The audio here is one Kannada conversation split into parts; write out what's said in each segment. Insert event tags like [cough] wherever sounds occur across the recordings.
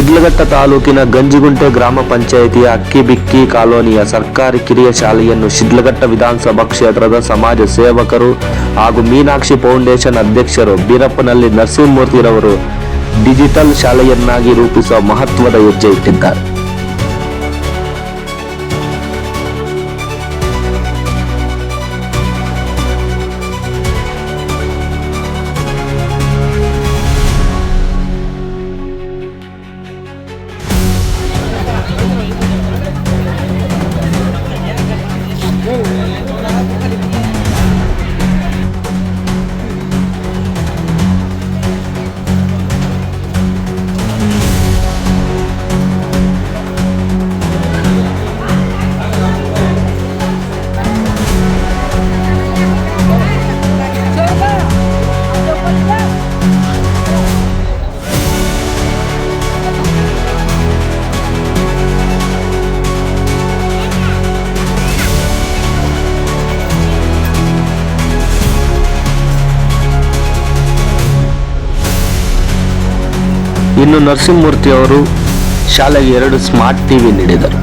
ಶಿಡ್ಲಘಟ್ಟ ತಾಲೂಕಿನ ಗಂಜಿಗುಂಟೆ ಗ್ರಾಮ ಪಂಚಾಯಿತಿಯ ಅಕ್ಕಿಬಿಕ್ಕಿ ಕಾಲೋನಿಯ ಸರ್ಕಾರಿ ಕಿರಿಯ ಶಾಲೆಯನ್ನು ಶಿಡ್ಲಘಟ್ಟ ವಿಧಾನಸಭಾ ಕ್ಷೇತ್ರದ ಸಮಾಜ ಸೇವಕರು ಹಾಗೂ ಮೀನಾಕ್ಷಿ ಫೌಂಡೇಶನ್ ಅಧ್ಯಕ್ಷರು ಬೀರಪ್ಪನಲ್ಲಿ ನರಸಿಂಹಮೂರ್ತಿರವರು ಡಿಜಿಟಲ್ ಶಾಲೆಯನ್ನಾಗಿ ರೂಪಿಸುವ ಮಹತ್ವದ ಹೆಜ್ಜೆ ಇಟ್ಟಿದ್ದಾರೆ. ನರಸಿಂಹಮೂರ್ತಿ ಅವರು ಶಾಲೆಗೆ ಎರಡು ಸ್ಮಾರ್ಟ್ ಟಿವಿ ನೀಡಿದರು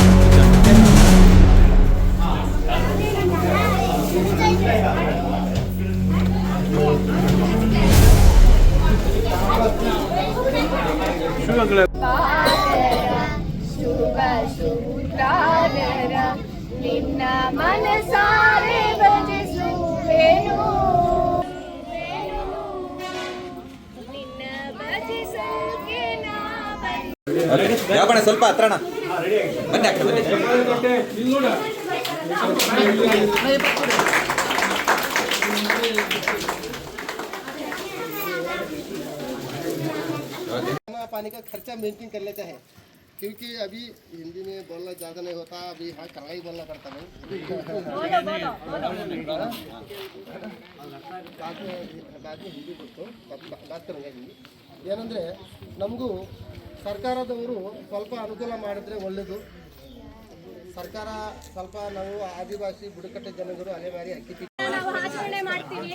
ಶುಭ ನಿನ್ನ ಮನಸಾರೆ ಯಾವಣ ಸ್ವಲ್ಪ ಹತ್ರಣ ಬನ್ನಿ ಅಕ್ಕ ಬನ್ನಿ खाना पानी का खर्चा मेंटेन कर लेते हैं क्योंकि अभी हिंदी में बोलना ज़्यादा नहीं होता अभी हाँ कन्नड़ा ही बोलना पड़ता है बाद में बाद में ಹಿಂದಿ ಬಿಟ್ಟು ಬಾತ್ ಕರಂಗೆ ಹಿಂದಿ ಏನಂದರೆ ನಮಗೂ ಸರ್ಕಾರದವರು ಸ್ವಲ್ಪ ಅನುಕೂಲ ಮಾಡಿದ್ರೆ ಒಳ್ಳೆಯದು ಸರ್ಕಾರ ಸ್ವಲ್ಪ ನಾವು ಆದಿವಾಸಿ ಬುಡಕಟ್ಟು ಜನಗಳು ಅಲೆಮಾರಿ ಅಕ್ಕಿ ನಾವು ಆಚರಣೆ ಮಾಡ್ತೀವಿ.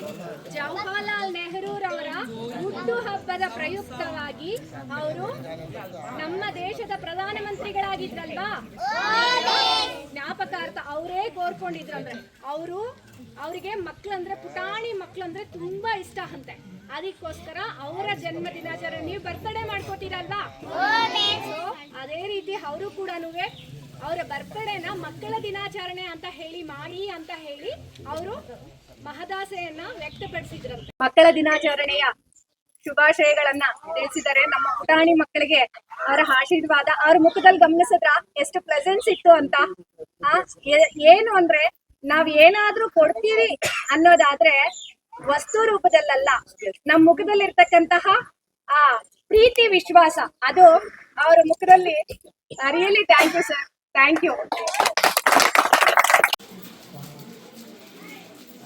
ಜವಾಹರ್ಲಾಲ್ ನೆಹರೂರವರ ಹುಟ್ಟು ಹಬ್ಬದ ಪ್ರಯುಕ್ತವಾಗಿ ಅವರು ನಮ್ಮ ದೇಶದ ಪ್ರಧಾನಮಂತ್ರಿಗಳಾಗಿದ್ರಲ್ವಾ? ಜ್ಞಾಪಕಾರ್ಥ ಅವರೇ ಕೋರ್ಕೊಂಡಿದ್ರಂದ್ರೆ ಅವರು ಅವರಿಗೆ ಮಕ್ಕಳಂದ್ರೆ ಪುಟಾಣಿ ಮಕ್ಕಳಂದ್ರೆ ತುಂಬಾ ಇಷ್ಟ ಅಂತೆ. ಅದಕ್ಕೋಸ್ಕರ ಅವರ ಜನ್ಮ ದಿನಾಚರಣೆ ನೀವು ಬರ್ತಡೇ ಮಾಡ್ಕೋತೀರಲ್ವಾ? ಅದೇ ರೀತಿ ಅವರು ಕೂಡ ಅವರ ಬರ್ತಡೇನ ಮಕ್ಕಳ ದಿನಾಚರಣೆ ಅಂತ ಹೇಳಿ, ಮಾಡಿ ಅಂತ ಹೇಳಿ, ಅವರು ಮಹದಾಸೆಯನ್ನ ವ್ಯಕ್ತಪಡಿಸಿದ್ರಂತೆ. ಮಕ್ಕಳ ದಿನಾಚರಣೆಯ ಶುಭಾಶಯಗಳನ್ನ ತಿಳಿಸಿದರೆ ನಮ್ಮ ಪುಟಾಣಿ ಮಕ್ಕಳಿಗೆ ಅವರ ಆಶೀರ್ವಾದ ಅವ್ರ ಮುಖದಲ್ಲಿ ಗಮನಿಸಿದ್ರ ಎಷ್ಟು ಪ್ರೆಸೆನ್ಸ್ ಇತ್ತು ಅಂತ. ಆ, ಏನು ಅಂದ್ರೆ ನಾವ್ ಏನಾದ್ರೂ ಕೊಡ್ತೀವಿ ಅನ್ನೋದಾದ್ರೆ ವಸ್ತು ರೂಪದಲ್ಲಲ್ಲ ನಮ್ಮ ಮುಖದಲ್ಲಿ ಇರ್ತಕ್ಕಂತಹ ಆ ಪ್ರೀತಿ ವಿಶ್ವಾಸ. ಅದು ಅವರ ಮುಖದಲ್ಲಿ really thank you sir thank you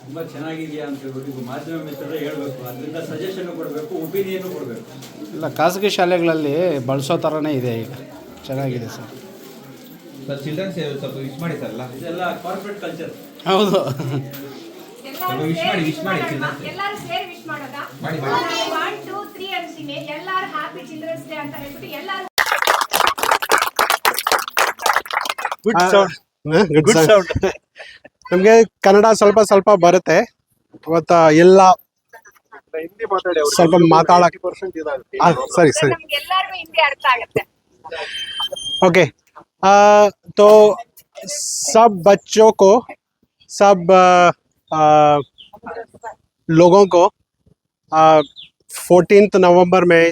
ತುಂಬ ಚೆನ್ನಾಗಿದೆಯಾ ಅಂತ ಹೇಳ್ಬಿಟ್ಟು ಮಾಧ್ಯಮ ಮಿತ್ರರೇ ಹೇಳಬೇಕು. ಅದರಿಂದ ಸಜೆಷನ್ ಕೊಡಬೇಕು ಒಪಿನಿಯನ್ ಕೊಡಬೇಕು. ಇಲ್ಲ ಖಾಸಗಿ ಶಾಲೆಗಳಲ್ಲಿ ಬಳಸೋ ಥರನೇ ಇದೆ ಈಗ. ಚೆನ್ನಾಗಿದೆ ಸರ್. ಸರ್ ಚಿಲ್ಡ್ರನ್ಸ್ ಸ್ವಲ್ಪ ವಿಶ್ ಮಾಡಿ ಸರ್ ಅಲ್ಲ? ಇದೆಲ್ಲ ಕಾರ್ಪೊರೇಟ್ ಕಲ್ಚರ್ ಹೌದು. ಎಲ್ಲರೂ wish ಮಾಡಿ, wish wish ಮಾಡಿ, ಚಿಲ್ಡ್ರನ್ಸ್ ಎಲ್ಲರೂ ಸೇರಿ ವಿಶ್ ಮಾಡೋದಾ ಮಾಡಿ, ಮಾಡಿ. ಒನ್ ಟೂ ತ್ರೀ ಅಂತೀನಿ. ಎಲ್ಲಾರು ಹ್ಯಾಪಿ ಚಿಲ್ಡ್ರನ್ಸ್ ಡೇ ಅಂತ ಹೇಳ್ಬಿಟ್ಟು ಎಲ್ಲಾರು ಗುಡ್ ಸೌಂಡ್ ಗುಡ್ ಸೌಂಡ್ ನಮಗೆ ಕನ್ನಡ ಸ್ವಲ್ಪ ಸ್ವಲ್ಪ ಬರುತ್ತೆ ಇವತ್ತು ಎಲ್ಲ ಸ್ವಲ್ಪ ಮಾತಾಡಕ್ಕೆ ಆ, ಸರಿ ಸರಿ ನಮ್ಗೆ ಎಲ್ಲಾರ್ಗು ಹಿಂದಿ ಅರ್ಥ ಆಗುತ್ತೆ ओके आ, तो सब बच्चों को सब आ, आ, लोगों को फोर्टीन नवंबर में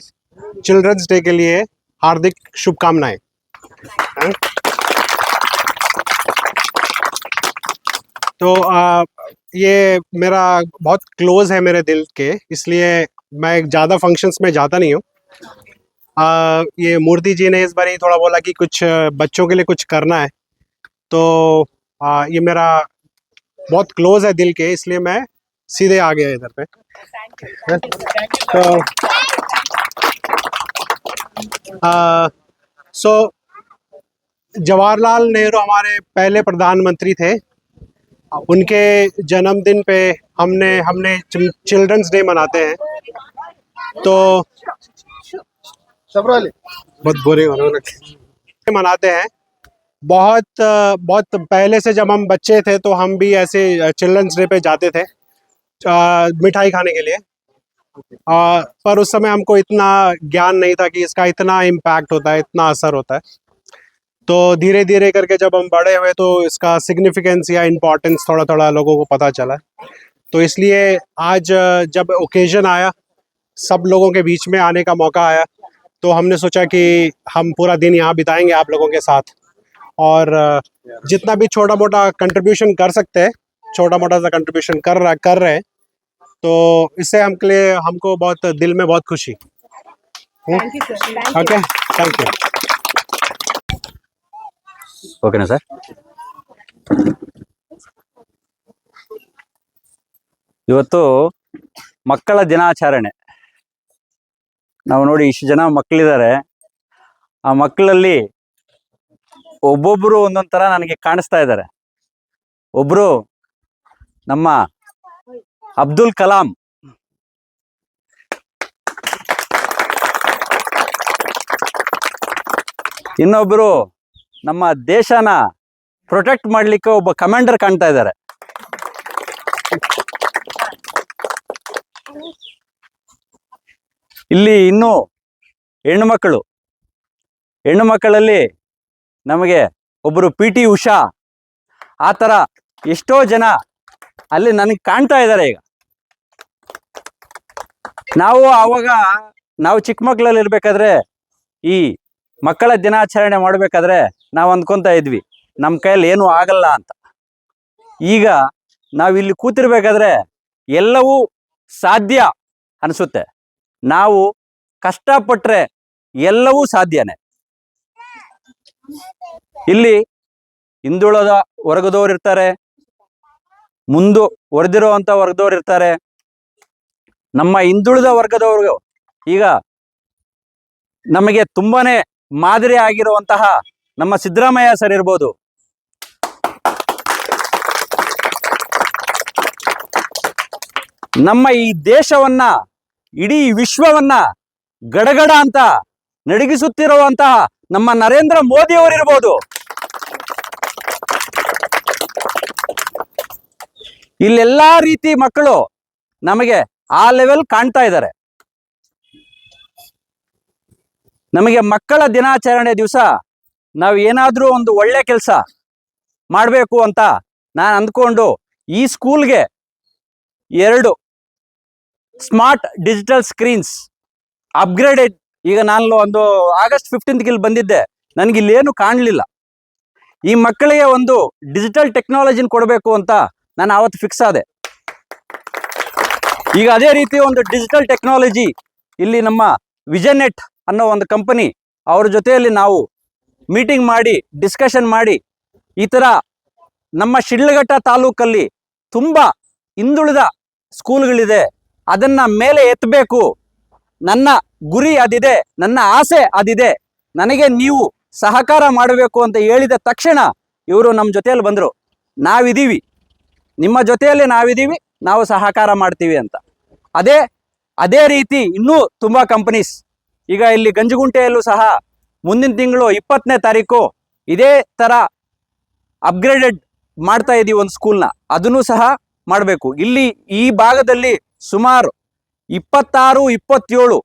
चिल्ड्रंस डे के लिए हार्दिक शुभकामनाएं तो आ, ये मेरा बहुत क्लोज है मेरे दिल के इसलिए मैं ज़्यादा फ़ंक्शंस में जाता नहीं हूँ। ये मूर्ति जी ने इस बार ही थोड़ा बोला कि कुछ बच्चों के लिए कुछ करना है। तो आ, ये मेरा बहुत क्लोज है दिल के इसलिए मैं सीधे आ गया इधर पे। तो सो जवाहरलाल नेहरू हमारे पहले प्रधानमंत्री थे। उनके जन्मदिन पे हमने हमने चिल्ड्रंस डे मनाते हैं। तो बहुत बुरे [laughs] मनाते हैं। बहुत बहुत पहले से जब हम बच्चे थे तो हम भी ऐसे चिल्ड्रंस डे पे जाते थे मिठाई खाने के लिए। अ, पर उस समय हमको इतना ज्ञान नहीं था कि इसका इतना इम्पैक्ट होता है इतना असर होता है। तो धीरे धीरे करके जब हम बड़े हुए तो इसका सिग्निफिकेंस या इम्पोर्टेंस थोड़ा थोड़ा लोगों को पता चला। तो इसलिए आज जब ओकेजन आया सब लोगों के बीच में आने का मौका आया तो हमने सोचा कि हम पूरा दिन यहाँ बिताएँगे आप लोगों के साथ। और जितना भी छोटा मोटा कंट्रीब्यूशन कर सकते हैं छोटा मोटा सा कंट्रीब्यूशन कर रहा कर रहे हैं तो इससे हमके लिए हमको बहुत दिल में बहुत खुशी। ओके? थैंक यू ಓಕೆನಾ ಸರ್ ಇವತ್ತು ಮಕ್ಕಳ ದಿನಾಚರಣೆ. ನಾವು ನೋಡಿ ಇಷ್ಟು ಜನ ಮಕ್ಕಳಿದ್ದಾರೆ ಆ ಮಕ್ಕಳಲ್ಲಿ ಒಬ್ಬೊಬ್ರು ಒಂದೊಂದು ತರ ನನಗೆ ಕಾಣಿಸ್ತಾ ಇದ್ದಾರೆ ಒಬ್ರು ನಮ್ಮ ಅಬ್ದುಲ್ ಕಲಾಂ. ಇನ್ನೊಬ್ರು ನಮ್ಮ ದೇಶನ ಪ್ರೊಟೆಕ್ಟ್ ಮಾಡ್ಲಿಕ್ಕೆ ಒಬ್ಬ ಕಮಾಂಡರ್ ಕಾಣ್ತಾ ಇದ್ದಾರೆ. ಇಲ್ಲಿ ಇನ್ನು ಹೆಣ್ಣು ಮಕ್ಕಳು. ಹೆಣ್ಣು ಮಕ್ಕಳಲ್ಲಿ ನಮಗೆ ಒಬ್ಬರು ಪಿ ಟಿ ಉಷಾ. ಆ ಥರ ಎಷ್ಟೋ ಜನ ಅಲ್ಲಿ ನನಗೆ ಕಾಣ್ತಾ ಇದ್ದಾರೆ ಈಗ. ನಾವು ಆವಾಗ ನಾವು ಚಿಕ್ಕ ಮಕ್ಕಳಲ್ಲಿ ಇರ್ಬೇಕಾದ್ರೆ ಈ ಮಕ್ಕಳ ದಿನಾಚರಣೆ ಮಾಡಬೇಕಾದ್ರೆ ನಾವು ಅಂದ್ಕೊಂತ ಇದ್ವಿ ನಮ್ಮ ಕೈಯಲ್ಲಿ ಏನೂ ಆಗಲ್ಲ ಅಂತ. ಈಗ ನಾವಿಲ್ಲಿ ಕೂತಿರ್ಬೇಕಾದ್ರೆ ಎಲ್ಲವೂ ಸಾಧ್ಯ ಅನಿಸುತ್ತೆ. ನಾವು ಕಷ್ಟಪಟ್ಟರೆ ಎಲ್ಲವೂ ಸಾಧ್ಯನೇ. ಇಲ್ಲಿ ಹಿಂದುಳದ ವರ್ಗದವ್ರು ಇರ್ತಾರೆ, ಮುಂದು ಹೊರದಿರುವಂತ ವರ್ಗದವ್ರು ಇರ್ತಾರೆ. ನಮ್ಮ ಹಿಂದುಳಿದ ವರ್ಗದವ್ರು ಈಗ ನಮಗೆ ತುಂಬಾನೇ ಮಾದರಿ ಆಗಿರುವಂತಹ ನಮ್ಮ ಸಿದ್ದರಾಮಯ್ಯ ಸರ್ ಇರ್ಬೋದು. ನಮ್ಮ ಈ ದೇಶವನ್ನ, ಇಡೀ ವಿಶ್ವವನ್ನ ಗಡಗಡ ಅಂತ ನಡಗಿಸುತ್ತಿರುವಂತಹ ನಮ್ಮ ನರೇಂದ್ರ ಮೋದಿ ಅವರಿರ್ಬೋದು ಇಲ್ಲೆಲ್ಲಾ ರೀತಿ ಮಕ್ಕಳು ನಮಗೆ ಆ ಲೆವೆಲ್ ಕಾಣ್ತಾ ಇದ್ದಾರೆ. ನಮಗೆ ಮಕ್ಕಳ ದಿನಾಚರಣೆ ದಿವಸ ನಾವು ಏನಾದರೂ ಒಂದು ಒಳ್ಳೆ ಕೆಲಸ ಮಾಡಬೇಕು ಅಂತ ನಾನು ಅಂದ್ಕೊಂಡು ಈ ಸ್ಕೂಲ್ಗೆ ಎರಡು ಸ್ಮಾರ್ಟ್ ಡಿಜಿಟಲ್ ಸ್ಕ್ರೀನ್ಸ್ ಅಪ್ಗ್ರೇಡೆಡ್ ಈಗ ನಾನು ಒಂದು ಆಗಸ್ಟ್ ಫಿಫ್ಟೀನ್ತ್ ಇಲ್ಲಿ ಬಂದಿದ್ದೆ. ನನಗೆ ಇಲ್ಲೇನು ಕಾಣಲಿಲ್ಲ. ಈ ಮಕ್ಕಳಿಗೆ ಒಂದು ಡಿಜಿಟಲ್ ಟೆಕ್ನಾಲಜಿನ ಕೊಡಬೇಕು ಅಂತ ನಾನು ಆವತ್ತು ಫಿಕ್ಸ್ ಆದೆ. ಈಗ ಅದೇ ರೀತಿ ಒಂದು ಡಿಜಿಟಲ್ ಟೆಕ್ನಾಲಜಿ ಇಲ್ಲಿ ನಮ್ಮ ವಿಜನೆಟ್ ಅನ್ನೋ ಒಂದು ಕಂಪನಿ ಅವ್ರ ಜೊತೆಯಲ್ಲಿ ನಾವು ಮೀಟಿಂಗ್ ಮಾಡಿ ಡಿಸ್ಕಷನ್ ಮಾಡಿ, ಈ ಥರ ನಮ್ಮ ಶಿಡ್ಲಘಟ್ಟ ತಾಲೂಕಲ್ಲಿ ತುಂಬ ಹಿಂದುಳಿದ ಸ್ಕೂಲ್ಗಳಿದೆ ಅದನ್ನ ಮೇಲೆ ಎತ್ತಬೇಕು ನನ್ನ ಗುರಿ ಅದಿದೆ, ನನ್ನ ಆಸೆ ಅದಿದೆ. ನನಗೆ ನೀವು ಸಹಕಾರ ಮಾಡಬೇಕು ಅಂತ ಹೇಳಿದ ತಕ್ಷಣ ಇವರು ನಮ್ಮ ಜೊತೆಯಲ್ಲಿ ಬಂದರು. ನಾವಿದ್ದೀವಿ ನಿಮ್ಮ ಜೊತೆಯಲ್ಲಿ ನಾವಿದ್ದೀವಿ ನಾವು ಸಹಕಾರ ಮಾಡ್ತೀವಿ ಅಂತ. ಅದೇ ಅದೇ ರೀತಿ ಇನ್ನೂ ತುಂಬ ಕಂಪನೀಸ್ ಈಗ ಇಲ್ಲಿ ಗಂಜುಗುಂಟೆಯಲ್ಲೂ ಸಹ ಮುಂದಿನ ತಿಂಗಳು ಇಪ್ಪತ್ತನೇ ತಾರೀಕು ಇದೇ ಥರ ಅಪ್ಗ್ರೇಡೆಡ್ ಮಾಡ್ತಾ ಇದ್ದೀವಿ ಒಂದು ಸ್ಕೂಲ್ನ ಅದನ್ನು ಸಹ ಮಾಡಬೇಕು. ಇಲ್ಲಿ ಈ ಭಾಗದಲ್ಲಿ ಸುಮಾರು ಇಪ್ಪತ್ತಾರು, ಇಪ್ಪತ್ತೇಳು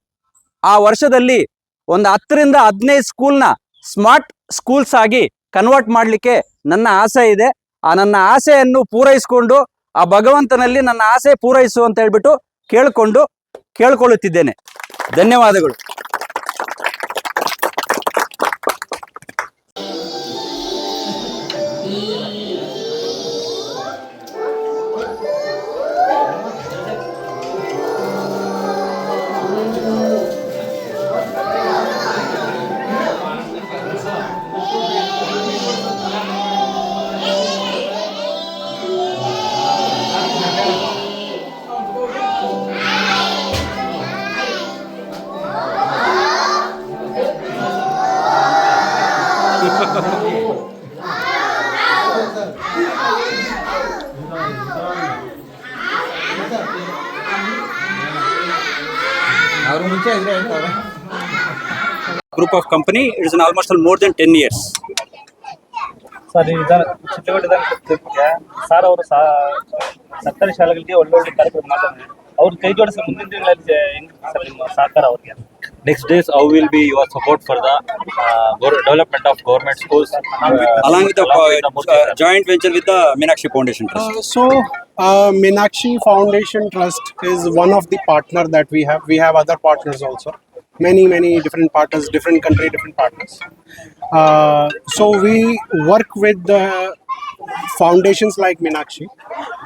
ಆ ವರ್ಷದಲ್ಲಿ ಒಂದು ಹತ್ತರಿಂದ ಹದಿನೈದು ಸ್ಕೂಲ್ನ ಸ್ಮಾರ್ಟ್ ಸ್ಕೂಲ್ಸ್ ಆಗಿ ಕನ್ವರ್ಟ್ ಮಾಡಲಿಕ್ಕೆ ನನ್ನ ಆಸೆ ಇದೆ. ಆ ನನ್ನ ಆಸೆಯನ್ನು ಪೂರೈಸಿಕೊಂಡು, ಆ ಭಗವಂತನಲ್ಲಿ ನನ್ನ ಆಸೆ ಪೂರೈಸು ಅಂತ ಹೇಳ್ಬಿಟ್ಟು ಕೇಳಿಕೊಂಡು ಕೇಳ್ಕೊಳ್ಳುತ್ತಿದ್ದೇನೆ. ಧನ್ಯವಾದಗಳು. group of company. It is an almost more than 10 years. Sir ಇದರ ಚಿತ್ರಗಡ ವಿಧಾನಸಭೆ ಸರ್ ಅವರು ಸಾ ಸರ್ಕಾರಿ ಶಾಲೆಗಳಿಗೆ ಒಳ್ಳೊಳ್ಳೆ ಕಾರ್ಯಕ್ರಮ ಮಾಡ್ತಾರೆ ಅವ್ರ ಕೈ ಜೋಡಿಸಿ ಮುಂದಿನ ದಿನಗಳಲ್ಲಿ ಹೆಂಗ್ ಸರ್ ನಿಮ್ಮ ಸಹಕಾರ ಅವ್ರಿಗೆ Next days, how will be your support for the uh, gov- development of government schools? uh, Along with the, along with the Murthy uh, sir? joint venture with the Meenakshi Foundation Trust. Uh, so, uh, Meenakshi Foundation Trust is one of the partner that we have. We have other partners also. Many, many different partners, different country, different partners. Uh, so we work with the foundations like minakshi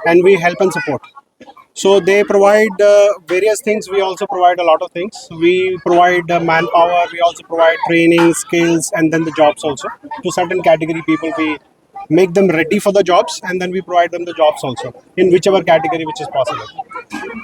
and we help and support. So they provide uh, various things. We also provide a lot of things. We provide uh, manpower. We also provide training, skills, and then the jobs also to certain category people. We make them ready for the jobs, and then we provide them the jobs also in whichever category which is possible.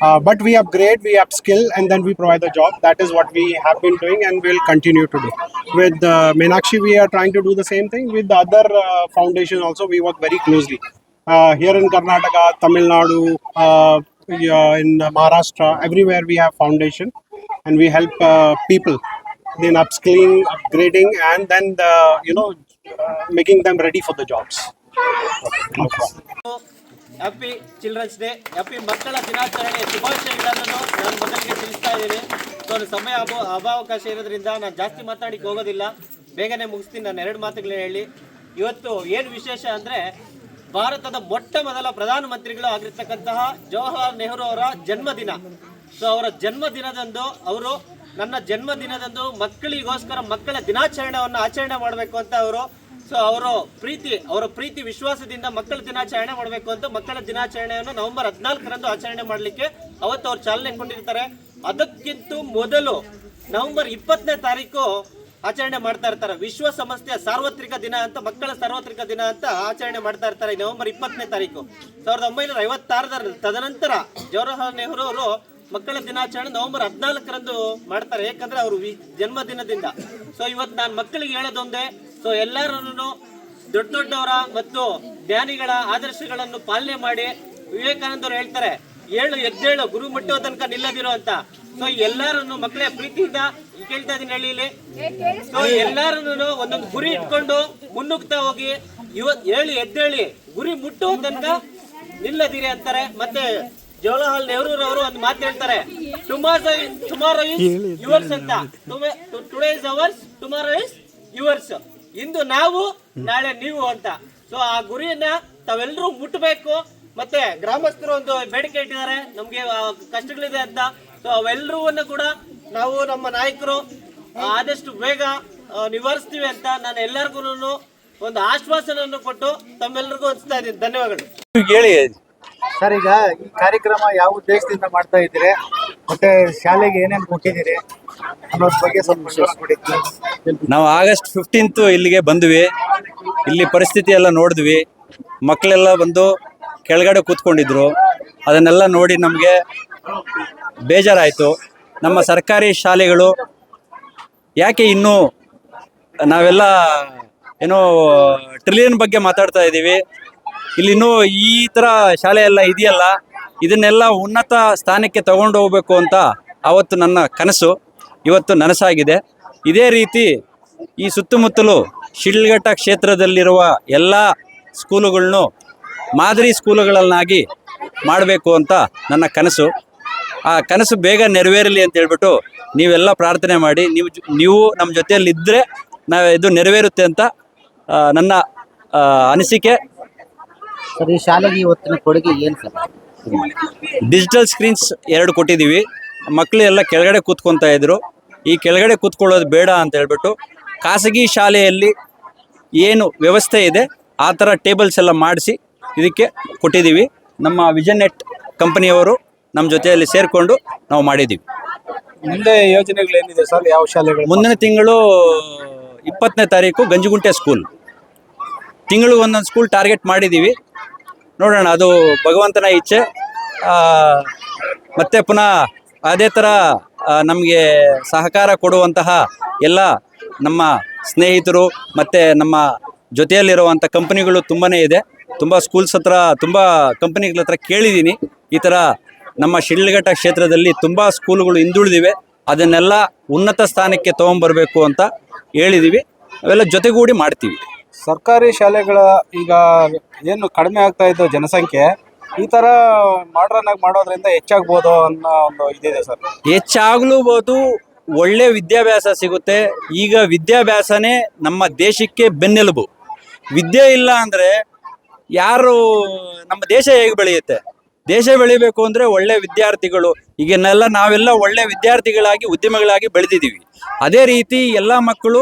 Uh, but we upgrade, we upskill, and then we provide the job. That is what we have been doing, and will continue to do. With uh, Meenakshi, we are trying to do the same thing. With the other uh, foundation also, we work very closely. Uh, here in Karnataka, Tamil Nadu, uh, in Maharashtra, everywhere we have foundation, and we help uh, people in upskilling, upgrading, and then the you know making them ready for the jobs. Happy childrens day happy ಮಕ್ಕಳ ದಿನಾಚರಣೆ. ಶುಭಾಶಯಗಳನ್ನು ನಾನು ಮೊದಲಿಗೆ ತಿಳಿಸ್ತಾ ಇದ್ದೀನಿ. ಸೊ ಸಮಯ ಅಭಾವ ಅಭಾವಕಾಶ ಇರೋದ್ರಿಂದ ನಾನು ಜಾಸ್ತಿ ಮಾತಾಡಿಕ್ಕೆ ಹೋಗೋದಿಲ್ಲ. ಬೇಗನೆ ಮುಗಿಸ್ತೀನಿ ನಾನು ಎರಡು ಮಾತುಗಳನ್ನ ಹೇಳಿ. ಇವತ್ತು ಏನು ವಿಶೇಷ ಅಂದರೆ ಭಾರತದ ಮೊಟ್ಟ ಮೊದಲ ಪ್ರಧಾನಮಂತ್ರಿಗಳು ಆಗಿರ್ತಕ್ಕಂತಹ ಜವಾಹರ್ಲಾಲ್ ನೆಹರು ಅವರ ಜನ್ಮದಿನ. ಸೊ, ಅವರ ಜನ್ಮದಿನದಂದು ಅವರು ನನ್ನ ಜನ್ಮದಿನದಂದು ಮಕ್ಕಳಿಗೋಸ್ಕರ ಮಕ್ಕಳ ದಿನಾಚರಣೆಯನ್ನು ಆಚರಣೆ ಮಾಡಬೇಕು ಅಂತ ಅವರು, ಸೊ ಅವರು ಪ್ರೀತಿ, ಅವರ ಪ್ರೀತಿ ವಿಶ್ವಾಸದಿಂದ ಮಕ್ಕಳ ದಿನಾಚರಣೆ ಮಾಡಬೇಕು ಅಂತ ಮಕ್ಕಳ ದಿನಾಚರಣೆಯನ್ನು ನವೆಂಬರ್ ಹದಿನಾಲ್ಕರಂದು ಆಚರಣೆ ಮಾಡಲಿಕ್ಕೆ ಅವತ್ತು ಅವ್ರು ಚಾಲನೆ ಕೊಂಡಿರ್ತಾರೆ ಅದಕ್ಕಿಂತ ಮೊದಲು ನವೆಂಬರ್ ಇಪ್ಪತ್ತನೇ ತಾರೀಕು ಆಚರಣೆ ಮಾಡ್ತಾ ಇರ್ತಾರೆ. ವಿಶ್ವ ಸಂಸ್ಥೆಯ ಸಾರ್ವತ್ರಿಕ ದಿನ ಅಂತ, ಮಕ್ಕಳ ಸಾರ್ವತ್ರಿಕ ದಿನ ಅಂತ ಆಚರಣೆ ಮಾಡ್ತಾ ಇರ್ತಾರೆ ನವೆಂಬರ್ ಇಪ್ಪತ್ತನೇ ತಾರೀಕು. ಸಾವಿರದ ಒಂಬೈನೂರ ಐವತ್ತಾರರ ತದನಂತರ ಜವಾಹರಲಾಲ್ ನೆಹರು ಅವರು ಮಕ್ಕಳ ದಿನಾಚರಣೆ ನವೆಂಬರ್ ಹದಿನಾಲ್ಕರಂದು ಮಾಡ್ತಾರೆ, ಯಾಕಂದ್ರೆ ಅವರು ಜನ್ಮದಿನದಿಂದ. ಸೊ ಇವತ್ತು ನಾನು ಮಕ್ಕಳಿಗೆ ಹೇಳೋದೊಂದೇ ಸೊ ಎಲ್ಲರನ್ನು, ದೊಡ್ಡ ದೊಡ್ಡವರ ಮತ್ತು ಜ್ಞಾನಿಗಳ ಆದರ್ಶಗಳನ್ನು ಪಾಲನೆ ಮಾಡಿ, ವಿವೇಕಾನಂದರು ಹೇಳ್ತಾರೆ, ಏಳು ಎದ್ದೇಳು, ಗುರು ಮುಟ್ಟೋ ತನಕ ನಿಲ್ಲದಿರೋ ಅಂತ. ಸೊ ಎಲ್ಲರನ್ನು ಮಕ್ಕಳ ಪ್ರೀತಿಯಿಂದ ಕೇಳ್ತಾ ಇದೀನಿ ಹೇಳಿ ಇಲ್ಲಿ. ಸೊ ಎಲ್ಲರನ್ನು ಒಂದೊಂದು ಗುರಿ ಇಟ್ಕೊಂಡು ಮುನ್ನುಗ್ತಾ ಹೋಗಿ ಇವತ್ ಹೇಳಿ ಎದ್ದೇಳಿ, ಗುರಿ ಮುಟ್ಟೋ ತನಕ ನಿಲ್ಲದಿರಿ ಅಂತಾರೆ. ಮತ್ತೆ ಜವಾಹರ್ಲಾಲ್ ನೆಹರು ಅವರು ಒಂದು ಮಾತು ಹೇಳ್ತಾರೆ. ಟುಮಾರೋ ಯುವರ್ಸ್ ಅಂತ. Today is ours tomorrow is yours ಇಂದು ನಾವು, ನಾಳೆ ನೀವು ಅಂತ. ಸೊ ಆ ಗುರಿಯನ್ನ ತಾವೆಲ್ಲರೂ ಮುಟ್ಟಬೇಕು ಮತ್ತೆ ಗ್ರಾಮಸ್ಥರು ಒಂದು ಬೇಡಿಕೆ ಇಟ್ಟಿದ್ದಾರೆ. ನಮ್ಗೆ ಕಷ್ಟಗಳಿದೆ ಅಂತ. ಸೊ ಅವೆಲ್ಲರೂ ಕೂಡ ನಾವು ನಮ್ಮ ನಾಯಕರು ಆದಷ್ಟು ಬೇಗ ನಿವಾರಿಸ್ತೀವಿ ಅಂತ ನಾನು ಎಲ್ಲರಿಗೂ ಒಂದು ಆಶ್ವಾಸನ ಕೊಟ್ಟು ತಮ್ಮೆಲ್ಲರಿಗೂ ಹಂಚ್ತಾ ಇದ್ದೀನಿ. ಧನ್ಯವಾದಗಳು. ಹೇಳಿ ಸರ್, ಈಗ ಈ ಕಾರ್ಯಕ್ರಮ ಯಾವ ಉದ್ದೇಶದಿಂದ ಮಾಡ್ತಾ ಇದ್ದೀರಿ? ಮತ್ತೆ ಶಾಲೆಗೆ ಏನೇನು ಕೊಟ್ಟಿದ್ದೀರಿ? ಅನ್ನೋದ್ರ ಬಗ್ಗೆ ಸ್ವಲ್ಪ ನಾವು ಆಗಸ್ಟ್ ಫಿಫ್ಟೀನ್ತ್ ಇಲ್ಲಿಗೆ ಬಂದ್ವಿ. ಇಲ್ಲಿ ಪರಿಸ್ಥಿತಿ ಎಲ್ಲ ನೋಡಿದ್ವಿ. ಮಕ್ಕಳೆಲ್ಲ ಬಂದು ಕೆಳಗಡೆ ಕೂತ್ಕೊಂಡಿದ್ರು. ಅದನ್ನೆಲ್ಲ ನೋಡಿ ನಮಗೆ ಬೇಜಾರಾಯಿತು. ನಮ್ಮ ಸರ್ಕಾರಿ ಶಾಲೆಗಳು ಯಾಕೆ ಇನ್ನೂ ನಾವೆಲ್ಲ ಏನೋ ಟ್ರಿಲಿಯನ್ ಬಗ್ಗೆ ಮಾತಾಡ್ತಾ ಇದ್ದೀವಿ ಇಲ್ಲಿ ಇನ್ನೂ ಈ ಥರ ಶಾಲೆ ಎಲ್ಲ ಇದೆಯಲ್ಲ, ಇದನ್ನೆಲ್ಲ ಉನ್ನತ ಸ್ಥಾನಕ್ಕೆ ತಗೊಂಡು ಹೋಗ್ಬೇಕು ಅಂತ ಅವತ್ತು ನನ್ನ ಕನಸು, ಇವತ್ತು ನನಸಾಗಿದೆ. ಇದೇ ರೀತಿ ಈ ಸುತ್ತಮುತ್ತಲು ಶಿಡ್ಲಘಟ್ಟ ಕ್ಷೇತ್ರದಲ್ಲಿರುವ ಎಲ್ಲ ಸ್ಕೂಲುಗಳನ್ನು ಮಾದರಿ ಸ್ಕೂಲುಗಳನ್ನಾಗಿ ಮಾಡಬೇಕು ಅಂತ ನನ್ನ ಕನಸು. ಆ ಕನಸು ಬೇಗ ನೆರವೇರಲಿ ಅಂತ ಹೇಳ್ಬಿಟ್ಟು ನೀವೆಲ್ಲ ಪ್ರಾರ್ಥನೆ ಮಾಡಿ, ನೀವು ನೀವು ನಮ್ಮ ಜೊತೆಯಲ್ಲಿದ್ದರೆ ನಾವು ಇದು ನೆರವೇರುತ್ತೆ ಅಂತ ನನ್ನ ಅನಿಸಿಕೆ. ಸರ್ ಈ ಶಾಲೆಗೆ ಇವತ್ತಿನ ಕೊಡುಗೆ ಏನು ಸರ್? ಡಿಜಿಟಲ್ ಸ್ಕ್ರೀನ್ಸ್ ಎರಡು ಕೊಟ್ಟಿದ್ದೀವಿ. ಮಕ್ಕಳು ಎಲ್ಲ ಕೆಳಗಡೆ ಕೂತ್ಕೊತಾ ಇದ್ರು. ಈ ಕೆಳಗಡೆ ಕೂತ್ಕೊಳ್ಳೋದು ಬೇಡ ಅಂತ ಹೇಳ್ಬಿಟ್ಟು ಖಾಸಗಿ ಶಾಲೆಯಲ್ಲಿ ಏನು ವ್ಯವಸ್ಥೆ ಇದೆ ಆ ಥರ ಟೇಬಲ್ಸ್ ಎಲ್ಲ ಮಾಡಿಸಿ ಇದಕ್ಕೆ ಕೊಟ್ಟಿದ್ದೀವಿ. ನಮ್ಮ ವಿಜನ್ ನೆಟ್ ಕಂಪನಿಯವರು ನಮ್ಮ ಜೊತೆಯಲ್ಲಿ ಸೇರಿಕೊಂಡು ನಾವು ಮಾಡಿದ್ದೀವಿ. ಮುಂದೆ ಯೋಜನೆಗಳು ಏನಿದೆ ಸರ್? ಯಾವ ಶಾಲೆಗಳು? ಮುಂದಿನ ತಿಂಗಳು ಇಪ್ಪತ್ತನೇ ತಾರೀಕು ಗಂಜಿಗುಂಟೆ ಸ್ಕೂಲ್ ತಿಂಗಳು ಒಂದೊಂದು ಸ್ಕೂಲ್ ಟಾರ್ಗೆಟ್ ಮಾಡಿದ್ದೀವಿ. ನೋಡೋಣ, ಅದು ಭಗವಂತನ ಇಚ್ಛೆ. ಮತ್ತೆ ಪುನಃ ಅದೇ ಥರ ನಮಗೆ ಸಹಕಾರ ಕೊಡುವಂತಹ ಎಲ್ಲ ನಮ್ಮ ಸ್ನೇಹಿತರು ಮತ್ತು ನಮ್ಮ ಜೊತೆಯಲ್ಲಿರುವಂಥ ಕಂಪನಿಗಳು ತುಂಬಾ ಇದೆ. ತುಂಬ ಸ್ಕೂಲ್ಸ್ ಹತ್ರ, ತುಂಬ ಕಂಪನಿಗಳ ಹತ್ರ ಕೇಳಿದ್ದೀನಿ. ಈ ಥರ ನಮ್ಮ ಶಿಡ್ಲಘಟ್ಟ ಕ್ಷೇತ್ರದಲ್ಲಿ ತುಂಬ ಸ್ಕೂಲ್ಗಳು ಹಿಂದುಳಿದಿವೆ. ಅದನ್ನೆಲ್ಲ ಉನ್ನತ ಸ್ಥಾನಕ್ಕೆ ತೊಗೊಂಬರ್ಬೇಕು ಅಂತ ಹೇಳಿದೀವಿ. ಅವೆಲ್ಲ ಜೊತೆಗೂಡಿ ಮಾಡ್ತೀವಿ. ಸರ್ಕಾರಿ ಶಾಲೆಗಳ ಈಗ ಏನು ಕಡಿಮೆ ಆಗ್ತಾ ಇದ್ದು ಜನಸಂಖ್ಯೆ ಈ ಥರ ಮಾಡ್ರನ್ ಆಗಿ ಮಾಡೋದ್ರಿಂದ ಹೆಚ್ಚಾಗ್ಬೋದು ಅನ್ನೋ ಒಂದು ಇದಿದೆ ಸರ್. ಹೆಚ್ಚಾಗ್ಲೂಬಹುದು ಒಳ್ಳೆ ವಿದ್ಯಾಭ್ಯಾಸ ಸಿಗುತ್ತೆ. ಈಗ ವಿದ್ಯಾಭ್ಯಾಸನೇ ನಮ್ಮ ದೇಶಕ್ಕೆ ಬೆನ್ನೆಲುಬು. ವಿದ್ಯೆ ಇಲ್ಲ ಅಂದ್ರೆ ಯಾರು ನಮ್ಮ ದೇಶ ಹೇಗೆ ಬೆಳೆಯುತ್ತೆ? ದೇಶ ಬೆಳಿಬೇಕು ಅಂದ್ರೆ ಒಳ್ಳೆ ವಿದ್ಯಾರ್ಥಿಗಳು. ಈಗನ್ನೆಲ್ಲ ನಾವೆಲ್ಲ ಒಳ್ಳೆ ವಿದ್ಯಾರ್ಥಿಗಳಾಗಿ, ಉದ್ಯಮಿಗಳಾಗಿ ಬೆಳೆದಿದ್ದೀವಿ. ಅದೇ ರೀತಿ ಎಲ್ಲ ಮಕ್ಕಳು